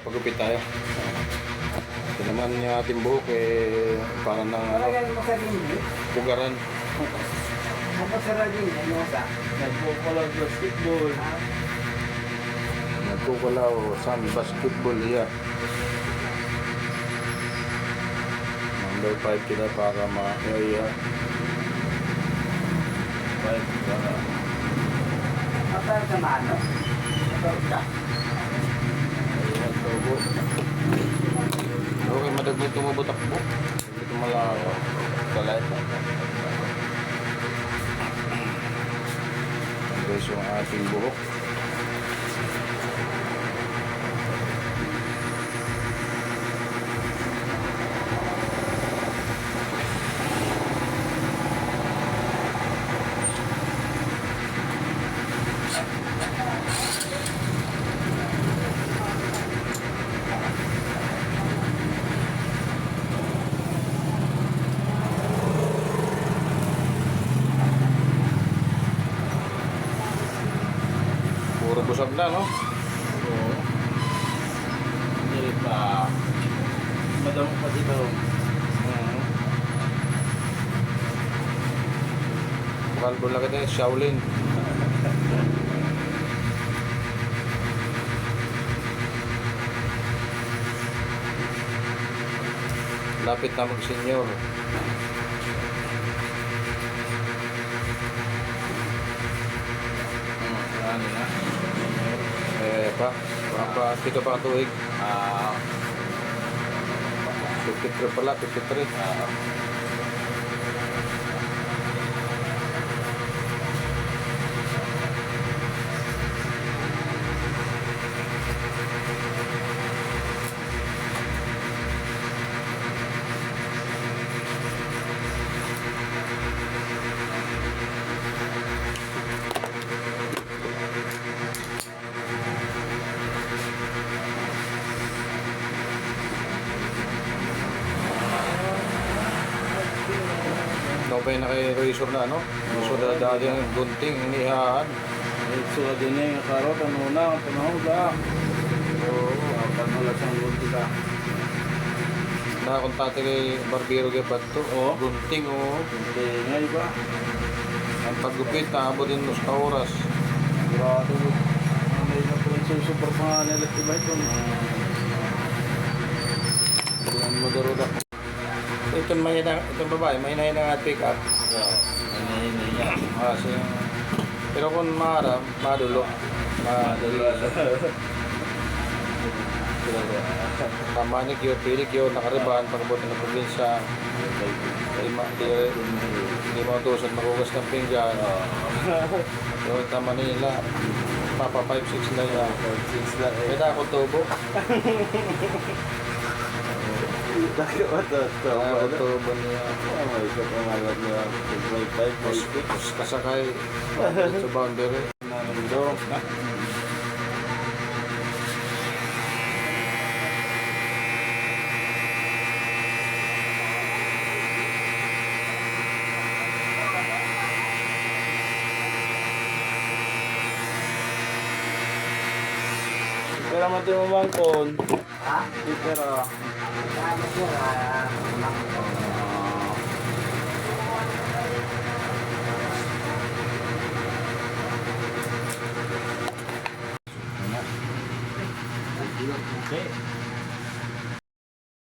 Pagupit tayo. Ito naman yung ating buhok eh, parang ng ano, Talagang mo sa ringgit. pugaran. Ano sa ringgit? Ano sa? Basketball. Nagkukulaw sa basketball iya. Number 5 kita para ma-iya. Five. ah, Matar sa mano. Matar ka. Ayan, tubo. Madagmay tumubot takbo. Hindi ko malakaw. Kalay. Ayan guys, yung ating buhok. Busag na, no? Oo. Hindi pa. Madamo pa dito. Kalbo lang kita, Shaolin. Lapit na mag-senior. Hmm, ano na? Eh, pa, pa, pito pa tuig. Ah, 53 pala, 53. ah, Pa na kay Razor na, no? Gusto na dati ang gunting, inihaan. ito din eh, karot, ano na, ang panahon ka. Oo, ang panahon sa gunti ka. Nakakontate kay Barbero kay Bato. Oo. Gunting, oh. Hindi nga iba. Ang paggupit, naabot din mo sa oras. Grabe. May na po yung super pangalan nila iba ito. Ito mahina, itong babae, mahina na nga pick up. Yeah, ano yun niya. Kasi, pero kung maharap, madulo. Kyo, pili Kyo, nakariban, pagkabuti ng probinsya. Di, ma, di, di mo tusan magugas ng pinggan. So, tama nila. Papa 5-6 na yan. Six lang eh. Kaya ako tubo. Dahil ba ito? Ito Kaya ako ba? tubo niya. Oh my God. Tapos kasakay sa boundary. Nando. Pero mati mo bang kon? Ha? Pero Tama ko. ah, Okay.